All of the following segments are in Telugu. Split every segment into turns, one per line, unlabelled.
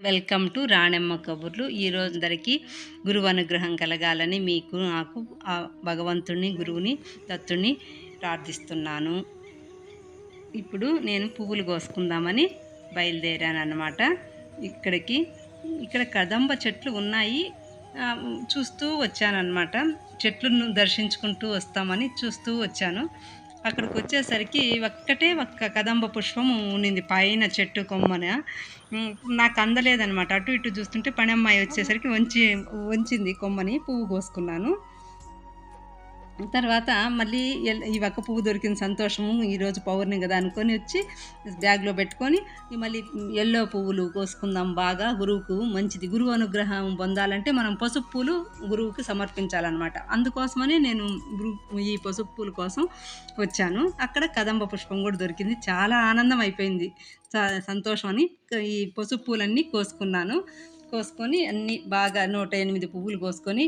వెల్కమ్ టు రాణెమ్మ కబుర్లు. ఈరోజు అందరికీ గురువు అనుగ్రహం కలగాలని మీకు నాకు ఆ భగవంతుని గురువుని దత్తుని ప్రార్థిస్తున్నాను. ఇప్పుడు నేను పువ్వులు కోసుకుందామని బయలుదేరాను అనమాట ఇక్కడికి ఇక్కడ కదంబ చెట్లు ఉన్నాయి. చూస్తూ వచ్చానన్నమాట. చెట్లను దర్శించుకుంటూ వస్తామని చూస్తూ వచ్చాను. అక్కడికి వచ్చేసరికి ఒక్కటే ఒక్క కదంబ పుష్పం ఉన్నింది పైన చెట్టు కొమ్మన. నాకు అందలేదనమాట అటు ఇటు చూస్తుంటే పని అమ్మాయి వచ్చేసరికి వంచి వంచింది కొమ్మని పువ్వు కోసుకున్నాను. తర్వాత మళ్ళీ ఈ ఒక్క పువ్వు దొరికిన సంతోషము ఈరోజు పౌర్ణమి కదా అనుకొని వచ్చి బ్యాగ్లో పెట్టుకొని మళ్ళీ ఎల్లో పువ్వులు కోసుకుందాం బాగా గురువుకు మంచిది. గురువు అనుగ్రహం పొందాలంటే మనం పసుపు పూలు గురువుకి సమర్పించాలన్నమాట. అందుకోసమని నేను గురు ఈ పసుపు పూల కోసం వచ్చాను. అక్కడ కదంబ పుష్పం కూడా దొరికింది. చాలా ఆనందం అయిపోయింది. సంతోషం అని ఈ పసుపు పూలన్నీ కోసుకున్నాను. కోసుకొని అన్నీ బాగా నూట ఎనిమిది పువ్వులు కోసుకొని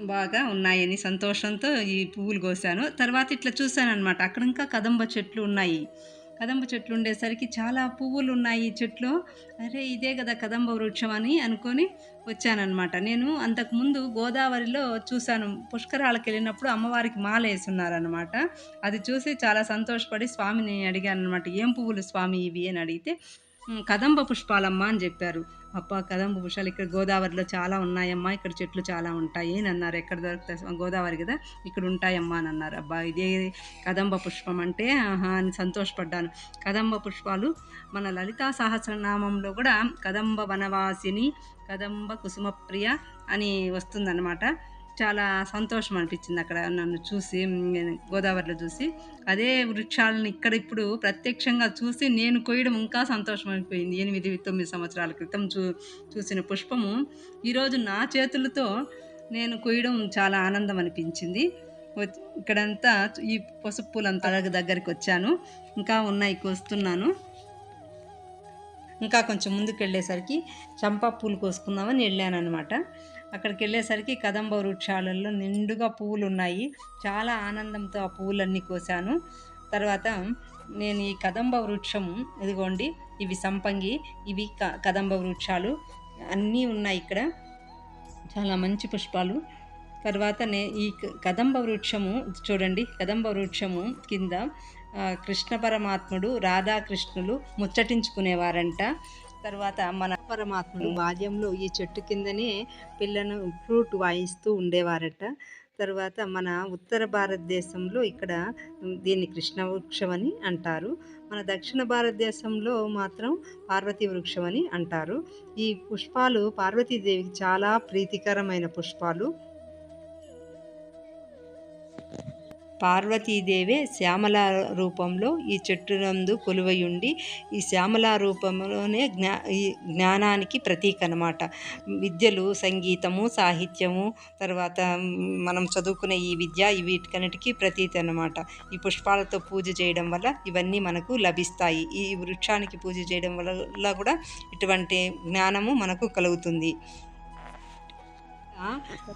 బాగా ఉన్నాయని సంతోషంతో ఈ పువ్వులు కోసాను. తర్వాత ఇట్లా చూశాను అనమాట అక్కడ ఇంకా కదంబ చెట్లు ఉన్నాయి. కదంబ చెట్లు ఉండేసరికి చాలా పువ్వులు ఉన్నాయి ఈ చెట్లు. అరే ఇదే కదా కదంబ వృక్షం అని అనుకొని వచ్చానమాట నేను అంతకుముందు గోదావరిలో చూశాను. పుష్కరాలకు వెళ్ళినప్పుడు అమ్మవారికి మాల వేసున్నారనమాట అది చూసి చాలా సంతోషపడి స్వామిని అడిగాను అనమాట ఏం పువ్వులు స్వామి ఇవి? అని అడిగితే కదంబ పుష్పాలమ్మా అని చెప్పారు. అప్ప కదంబ పుష్పాలు ఇక్కడ గోదావరిలో చాలా ఉన్నాయమ్మా ఇక్కడ చెట్లు చాలా ఉంటాయి అని అన్నారు. ఎక్కడ దొరుకుతాయి? గోదావరి కదా? ఇక్కడ ఉంటాయమ్మా అని అన్నారు. అబ్బా ఇదే కదంబ పుష్పం అంటే ఆహా అని సంతోషపడ్డాను. కదంబ పుష్పాలు మన లలితా సహస్రనామంలో కూడా కదంబ వనవాసిని కదంబ కుసుమప్రియ అని వస్తుందన్నమాట. చాలా సంతోషం అనిపించింది అక్కడ నన్ను చూసి నేను గోదావరిలో చూసి. అదే వృక్షాలను ఇక్కడ ఇప్పుడు ప్రత్యక్షంగా చూసి నేను కొయ్యడం ఇంకా సంతోషం అయిపోయింది. ఎనిమిది తొమ్మిది సంవత్సరాల క్రితం చూ చూసిన పుష్పము. ఈరోజు నా చేతులతో నేను కొయ్యడం చాలా ఆనందం అనిపించింది. ఇక్కడంతా ఈ పసుపు పూలంతా దగ్గరికి వచ్చాను. ఇంకా ఉన్నాయి కోస్తున్నాను. ఇంకా కొంచెం ముందుకు వెళ్ళేసరికి చంపా పూలు కోసుకుందామని వెళ్ళాను అనమాట అక్కడికి వెళ్ళేసరికి కదంబ వృక్షాలలో నిండుగా పువ్వులు ఉన్నాయి చాలా ఆనందంతో ఆ పువ్వులన్నీ కోసాను. తర్వాత నేను ఈ కదంబ వృక్షం ఇదిగోండి ఇవి సంపంగి ఇవి క కదంబ వృక్షాలు అన్నీ ఉన్నాయి ఇక్కడ. చాలా మంచి పుష్పాలు. తర్వాత నే ఈ కదంబ వృక్షము చూడండి కదంబ వృక్షము కింద కృష్ణ పరమాత్ముడు రాధాకృష్ణులు ముచ్చటించుకునేవారంట. తర్వాత మన పరమాత్ముడు బాల్యంలో ఈ చెట్టు కిందనే పిల్లను ఫ్రూట్ వాయిస్తూ ఉండేవారట. తర్వాత మన ఉత్తర భారతదేశంలో ఇక్కడ దీన్ని కృష్ణ వృక్షం అని అంటారు. మన దక్షిణ భారతదేశంలో మాత్రం పార్వతీ వృక్షం అని అంటారు. ఈ పుష్పాలు పార్వతీదేవికి చాలా ప్రీతికరమైన పుష్పాలు. పార్వతీదేవే శ్యామల రూపంలో ఈ చెట్టు నందు కొలువై ఉండి ఈ శ్యామల రూపంలోనే జ్ఞా ఈ జ్ఞానానికి ప్రతీక అనమాట విద్యలు సంగీతము సాహిత్యము తర్వాత మనం చదువుకునే ఈ విద్య వీటికన్నిటికీ ప్రతీతి అనమాట ఈ పుష్పాలతో పూజ చేయడం వల్ల ఇవన్నీ మనకు లభిస్తాయి. ఈ వృక్షానికి పూజ చేయడం వల్ల కూడా ఇటువంటి జ్ఞానము మనకు కలుగుతుంది.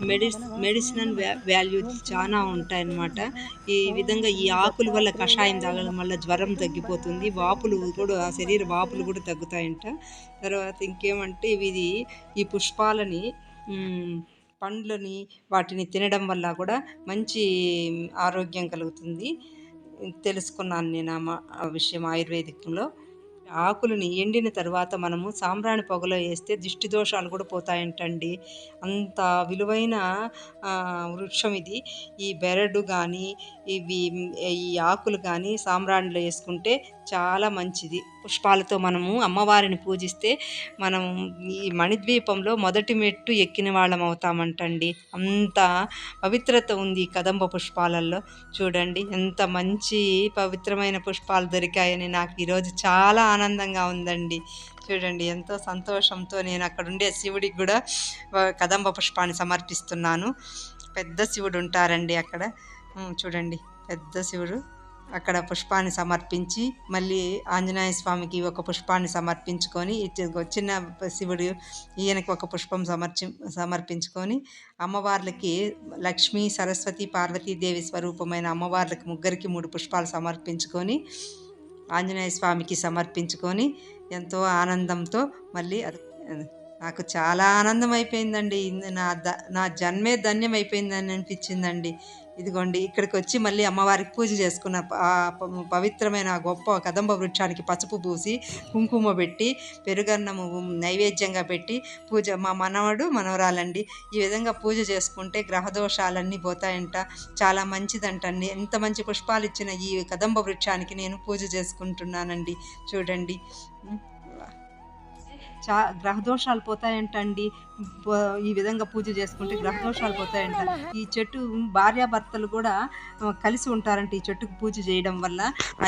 మెడిస్ మెడిసినల్ వాల్యూ చాలా ఉంటాయన్నమాట. ఈ విధంగా ఈ ఆకుల వల్ల కషాయం తాగడం వల్ల జ్వరం తగ్గిపోతుంది. వాపులు కూడా ఆ శరీర వాపులు కూడా తగ్గుతాయంట. తర్వాత ఇంకేమంటే ఇది ఈ పుష్పాలని పండ్లని వాటిని తినడం వల్ల కూడా మంచి ఆరోగ్యం కలుగుతుంది. తెలుసుకున్నాను నేను ఆ మా- ఆ విషయం ఆయుర్వేదిక్లో. ఆకులని ఎండిన తర్వాత మనము సాంబ్రాణి పొగలో వేస్తే దిష్టి దోషాలు కూడా పోతాయంటండి. అంత విలువైన వృక్షం ఇది. ఈ బెరడు కానీ ఇవి ఈ ఆకులు కానీ సాంబ్రాణిలో వేసుకుంటే చాలా మంచిది. పుష్పాలతో మనము అమ్మవారిని పూజిస్తే మనం ఈ మణిద్వీపంలో మొదటి మెట్టు ఎక్కిన వాళ్ళం అవుతామంటండి. అంత పవిత్రత ఉంది ఈ కదంబ పుష్పాలలో చూడండి ఎంత మంచి పవిత్రమైన పుష్పాలు దొరికాయని నాకు ఈరోజు చాలా ఆనందంగా ఉందండి. చూడండి ఎంతో సంతోషంతో నేను అక్కడ ఉండే శివుడికి కూడా కదంబ పుష్పాన్ని సమర్పిస్తున్నాను. పెద్ద శివుడు ఉంటారండి అక్కడ. చూడండి పెద్ద శివుడు. అక్కడ పుష్పాన్ని సమర్పించి మళ్ళీ ఆంజనేయ స్వామికి ఒక పుష్పాన్ని సమర్పించుకొని చిన్న శివుడు ఈయనకి ఒక పుష్పం సమర్చి సమర్పించుకొని అమ్మవార్లకి లక్ష్మీ సరస్వతి పార్వతీదేవి స్వరూపమైన అమ్మవార్లకి ముగ్గురికి మూడు పుష్పాలు సమర్పించుకొని ఆంజనేయ స్వామికి సమర్పించుకొని ఎంతో ఆనందంతో మళ్ళీ నాకు చాలా ఆనందం అయిపోయిందండి. నా ద నా జన్మే ధన్యం అయిపోయిందని అనిపించిందండి. ఇదిగోండి ఇక్కడికి వచ్చి మళ్ళీ అమ్మవారికి పూజ చేసుకున్న పవిత్రమైన గొప్ప కదంబ వృక్షానికి పసుపు పూసి కుంకుమ పెట్టి పెరుగన్నము నైవేద్యంగా పెట్టి పూజ మా మనవడు మనవరాలండి ఈ విధంగా పూజ చేసుకుంటే గ్రహదోషాలన్నీ పోతాయంట. చాలా మంచిదంటండి. ఎంత మంచి పుష్పాలు ఇచ్చిన ఈ కదంబ వృక్షానికి నేను పూజ చేసుకుంటున్నానండి. చూడండి. చా గ్రహదోషాలు పోతాయంటండి. ఈ విధంగా పూజ చేసుకుంటే గ్రహదోషాలు పోతాయంట. ఈ చెట్టు భార్యాభర్తలు కూడా కలిసి ఉంటారంట ఈ చెట్టుకు పూజ చేయడం వల్ల.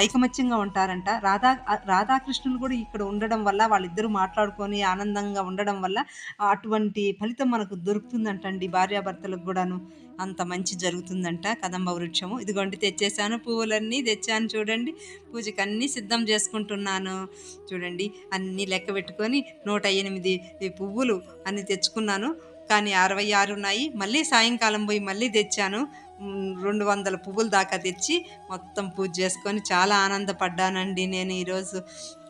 ఐకమత్యంగా ఉంటారంట. రాధా రాధాకృష్ణులు కూడా ఇక్కడ ఉండడం వల్ల వాళ్ళిద్దరూ మాట్లాడుకొని ఆనందంగా ఉండడం వల్ల అటువంటి ఫలితం మనకు దొరుకుతుందంటండి భార్యాభర్తలకు కూడాను. అంత మంచి జరుగుతుందంట కదంబ వృక్షము. ఇదిగోండి తెచ్చేసాను పువ్వులన్నీ తెచ్చాను చూడండి. పూజకి అన్నీ సిద్ధం చేసుకుంటున్నాను. చూడండి అన్నీ లెక్క పెట్టుకొని నూట ఎనిమిది పువ్వులు అన్ని తెచ్చుకున్నాను. కానీ అరవై ఆరు ఉన్నాయి. మళ్ళీ సాయంకాలం పోయి మళ్ళీ తెచ్చాను. రెండు వందల పువ్వులు దాకా తెచ్చి మొత్తం పూజ చేసుకొని చాలా ఆనందపడ్డానండి నేను ఈరోజు.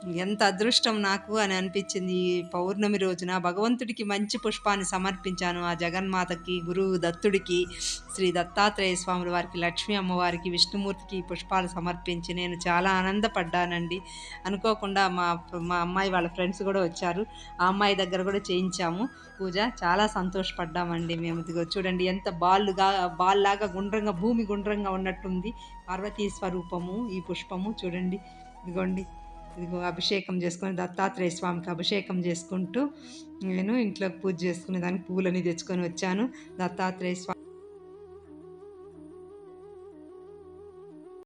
ఎంత అదృష్టం నాకు అని అనిపించింది పౌర్ణమి రోజున. భగవంతుడికి మంచి పుష్పాన్ని సమర్పించాను ఆ జగన్మాతకి గురువు దత్తుడికి శ్రీ దత్తాత్రేయ స్వాముల వారికి లక్ష్మీ అమ్మవారికి విష్ణుమూర్తికి ఈ పుష్పాలు సమర్పించి నేను చాలా ఆనందపడ్డానండి. అనుకోకుండా మా మా అమ్మాయి వాళ్ళ ఫ్రెండ్స్ కూడా వచ్చారు. ఆ అమ్మాయి దగ్గర కూడా చేయించాము. పూజ చాలా సంతోషపడ్డామండి మేము. చూడండి ఎంత బాల్గా బాల్లాగా గుండ్రంగా భూమి గుండ్రంగా ఉన్నట్టుంది. పార్వతీ స్వరూపము ఈ పుష్పము చూడండి. ఇదిగోండి. ఇదిగో అభిషేకం చేసుకొని దత్తాత్రేయ స్వామికి అభిషేకం చేసుకుంటూ నేను ఇంట్లో పూజ చేసుకునే దానికి పూలని తెచ్చుకొని వచ్చాను. దత్తాత్రేయ స్వామి